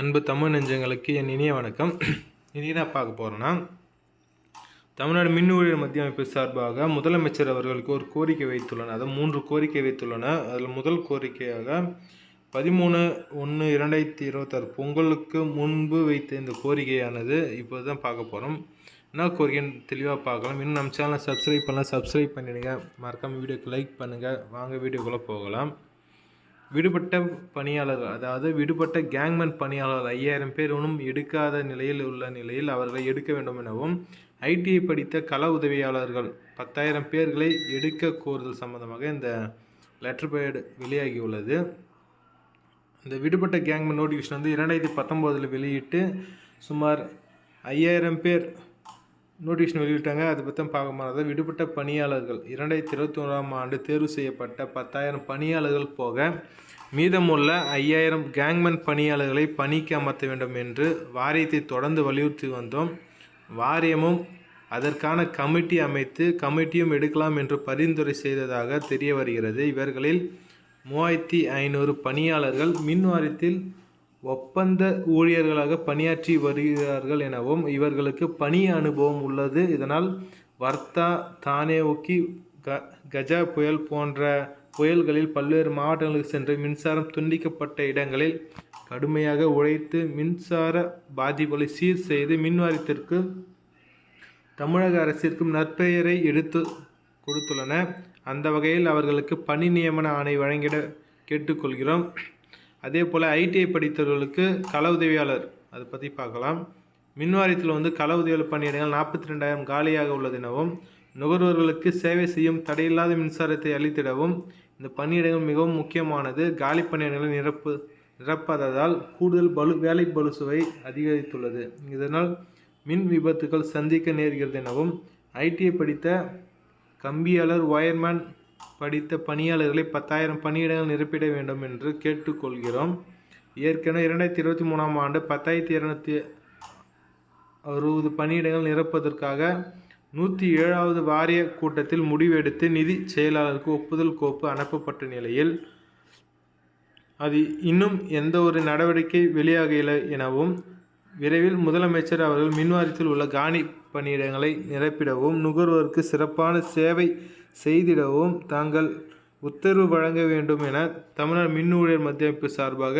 அன்பு தமிழ் நெஞ்சங்களுக்கு என் இனிய வணக்கம். இனி நான் பார்க்க போகிறேன்னா தமிழ்நாடு மின் ஊழியர் மத்திய அமைப்பு சார்பாக முதலமைச்சர் அவர்களுக்கு ஒரு கோரிக்கை வைத்துள்ளனர். அதாவது மூன்று கோரிக்கை வைத்துள்ளனர். அதில் முதல் கோரிக்கையாக பதிமூணு ஒன்று இரண்டாயிரத்தி இருபத்தாறு பொங்கலுக்கு முன்பு வைத்த இந்த கோரிக்கையானது இப்போ தான் பார்க்க போகிறோம் என்ன கோரிக்கைன்னு தெளிவாக பார்க்கலாம். இன்னும் நம்ம சேனலை சப்ஸ்கிரைப் பண்ணலாம் சப்ஸ்கிரைப் பண்ணிடுங்க. மறக்காமல் வீடியோக்கு லைக் பண்ணுங்கள் வாங்க வீடியோக்குள்ளே போகலாம். விடுபட்ட பணியாளர்கள் அதாவது விடுபட்ட கேங்மேன் பணியாளர்கள் ஐயாயிரம் பேர் ஒன்றும் எடுக்காத நிலையில் உள்ள நிலையில் அவர்களை எடுக்க வேண்டும் எனவும் ஐடிஐ படித்த கள உதவியாளர்கள் பத்தாயிரம் பேர்களை எடுக்க கோருதல் சம்பந்தமாக இந்த லெட்டர் பேட் வெளியாகியுள்ளது. இந்த விடுபட்ட கேங்மேன் நோட்டிஃபிகேஷன் வந்து இரண்டாயிரத்தி பத்தொம்போதில் வெளியிட்டு சுமார் ஐயாயிரம் பேர் நோட்டிஃபிகேஷன் வெளியிட்டாங்க. அதை பற்றி பார்க்க மாதிரி விடுபட்ட பணியாளர்கள். இரண்டாயிரத்தி இருபத்தி ஓராம் ஆண்டு தேர்வு செய்யப்பட்ட பத்தாயிரம் பணியாளர்கள் போக மீதமுள்ள ஐயாயிரம் கேங்மேன் பணியாளர்களை பணிக்கு அமர்த்த வேண்டும் என்று வாரியத்தை தொடர்ந்து வலியுறுத்தி வந்தோம். வாரியமும் அதற்கான கமிட்டி அமைத்து கமிட்டியும் எடுக்கலாம் என்று பரிந்துரை செய்ததாக தெரிய வருகிறது. இவர்களில் மூவாயிரத்தி ஐநூறு பணியாளர்கள் மின் வாரியத்தில் ஒப்பந்த ஊழியர்களாக பணியாற்றி வருகிறார்கள் எனவும் இவர்களுக்கு பணி அனுபவம் உள்ளது. இதனால் வர்த்தா தானேவுக்கி க கஜா புயல் போன்ற புயல்களில் பல்வேறு மாவட்டங்களுக்கு சென்று மின்சாரம் துண்டிக்கப்பட்ட இடங்களில் கடுமையாக உழைத்து மின்சார பாதிப்புகளை சீர் செய்து மின்வாரியத்திற்கு தமிழக அரசிற்கும் நற்பெயரை எடுத்து கொடுத்துள்ளன. அந்த வகையில் அவர்களுக்கு பணி நியமன ஆணை வழங்கிட கேட்டுக்கொள்கிறோம். அதே போல் ஐடிஐ படித்தவர்களுக்கு கள உதவியாளர் அதை பற்றி பார்க்கலாம். மின்வாரியத்தில் வந்து கள உதவியாளர் பணியிடங்கள் நாற்பத்தி ரெண்டாயிரம் காலியாக உள்ளது எனவும் நுகர்வோர்களுக்கு சேவை செய்யும் தடையில்லாத மின்சாரத்தை அளித்திடவும் இந்த பணியிடங்கள் மிகவும் முக்கியமானது. காலி பணியிடங்களை நிரப்பு நிரப்பாததால் கூடுதல் பலு வேலை பலுசுவை அதிகரித்துள்ளது. இதனால் மின் விபத்துகள் சந்திக்க நேர்கிறது எனவும் ஐடிஐ படித்த கம்பியாளர் ஒயர்மேன் படித்த பணியாளர்களை பத்தாயிரம் பணியிடங்கள் நிரப்பிட வேண்டும் என்று கேட்டுக்கொள்கிறோம். ஏற்கனவே இரண்டாயிரத்தி இருபத்தி மூணாம் ஆண்டு பத்தாயிரத்தி இரநூத்தி அறுபது பணியிடங்கள் நிரப்பதற்காக நூற்றி ஏழாவது வாரிய கூட்டத்தில் முடிவெடுத்து நிதி செயலாளருக்கு ஒப்புதல் கோப்பு அனுப்பப்பட்ட நிலையில் அது இன்னும் எந்த ஒரு நடவடிக்கை வெளியாகவில்லை எனவும் விரைவில் முதலமைச்சர் அவர்கள் மின்வாரியத்தில் உள்ள காணி பணியிடங்களை நிரப்பிடவும் நுகர்வோருக்கு சிறப்பான சேவை செய்திடவும் தாங்கள் உத்தரவு வழங்க வேண்டும் என தமிழ்நாடு மின் ஊழியர் மத்திய அமைப்பு சார்பாக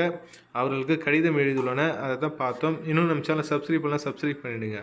அவர்களுக்கு கடிதம் எழுதியுள்ளன. அதை தான் பார்த்தோம். இன்னும் நம்ம சேனல் சப்ஸ்கிரைப் பண்ணலாம் சப்ஸ்கிரைப் பண்ணிவிடுங்க